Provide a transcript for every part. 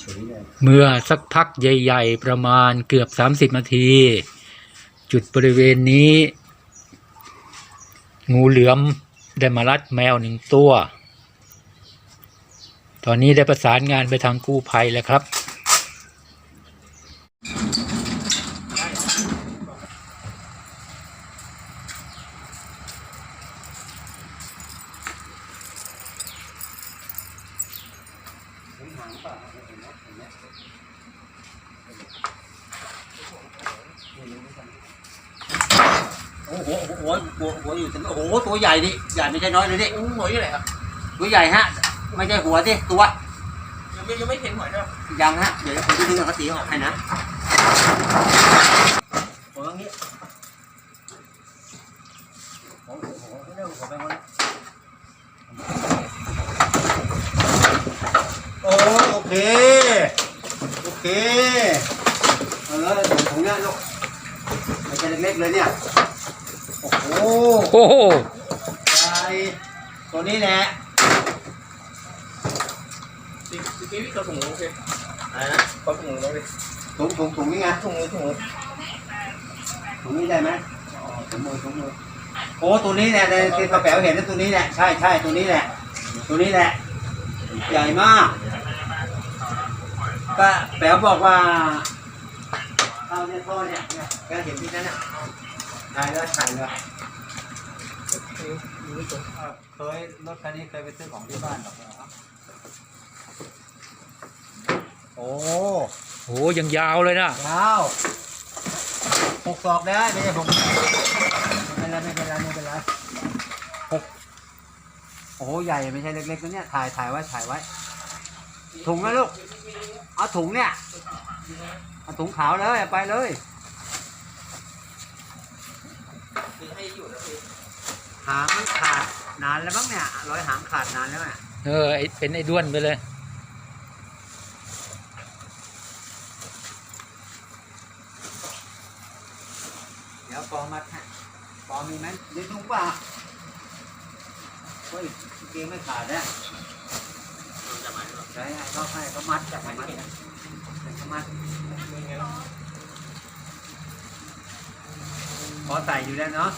เฉยเลยเมื่อสักพักใหญ่ๆ ประมาณเกือบ 30นาที จุดบริเวณนี้ งูเหลือมได้มารัดแมวหนึ่งตัว ตอนนี้ได้ประสานงานไปทางกู้ภัยแล้วครับ โอ้โหโอ้โหหัวหัวอยู่ถึงโอ้โหตัวใหญ่ดิใหญ่ไม่ใช่น้อยเลยดิหัวอยู่ไหนครับตัวใหญ่ฮะ ไม่ใช่หัวสิตัวยังไม่ยังไม่เห็นหัวใช่ไหมยังฮะเดี๋ยวผมจะดึงเอากระสีออกให้นะหัวตรงนี้โอ้โหโอ้โหเร็วหัวไปหมดแล้วโอ้โอ เค โอเค เอาเลยถุงเนี้ยลูกไม่ใช่เล็กๆเลยเนี่ย โอ้โหโอ้โหใช่ตัวนี้แหละตีตีพี่กระถุงโอเคอะไรนะกระถุงโอเคถุงถุงถุงนี่ไงถุงถุงถุงนี้ได้ไหมอ๋อถุงมือถุงมือโอ้ตัวนี้แหละในที่กระแป๋วเห็นแล้วตัวนี้แหละ ใช่ใช่ตัวนี้แหละ ตัวนี้แหละ ใหญ่มาก ก็แป๋วบอกว่าเอาเนี่ยท่อเนี่ยเนี่ยแกเห็นที่นั่นน่ะถ่ายแล้วถ่ายแล้วเคยรถคันนี้เคยไปซื้อของที่บ้านหรอกครับโอ้โหยังยาวเลยนะยาวหกศอกได้ไม่ใช่ผมไม่เป็นไรไม่เป็นไรไม่เป็นไรหกโอ้โหใหญ่ไม่ใช่เล็กๆนะเนี่ยถ่ายถ่ายไว้ถ่ายไว้ ถุงนะลูก เอาถุงเนี่ย เอาถุงขาวเลยเอาไปเลยตีให้อยู่นะพี่หางมันขาดนานแล้วมั้งเนี่ยร้อยหางขาดนานแล้วเนี่ยเออไอ้เป็นไอ้ด้วนไปเลยเดี๋ยวปอมัดให้ปอมีไหมในถุงเปล่าเฮ้ยเกงไม่ขาดเนี่ย ใช่เขาให้เขามัดจับมัดเขามัดพอใส่อยู่แล้วเนาะ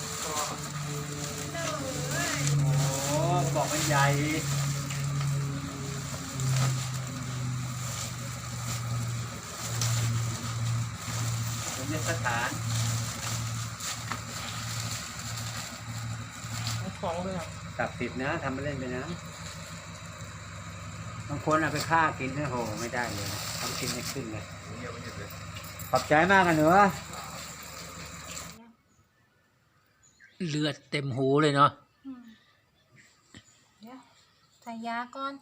โอ้บอกมันใหญ่ผมจะสถานฟ้องเลยครับศักดิ์สิทธิ์นะทำไปเล่นไปนะ บางคนเอาไปฆ่ากินนะโหไม่ได้เลยนะทำกินไม่ขึ้นเลยขอบใจมากนะหนือเลือดเต็มหูเลยเนาะเดี๋ยวใส่ยาก่อน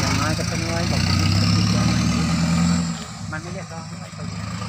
อย่างน้อยก็เป็นร้อยบอมันไม่เรียกร้องไม่ตัว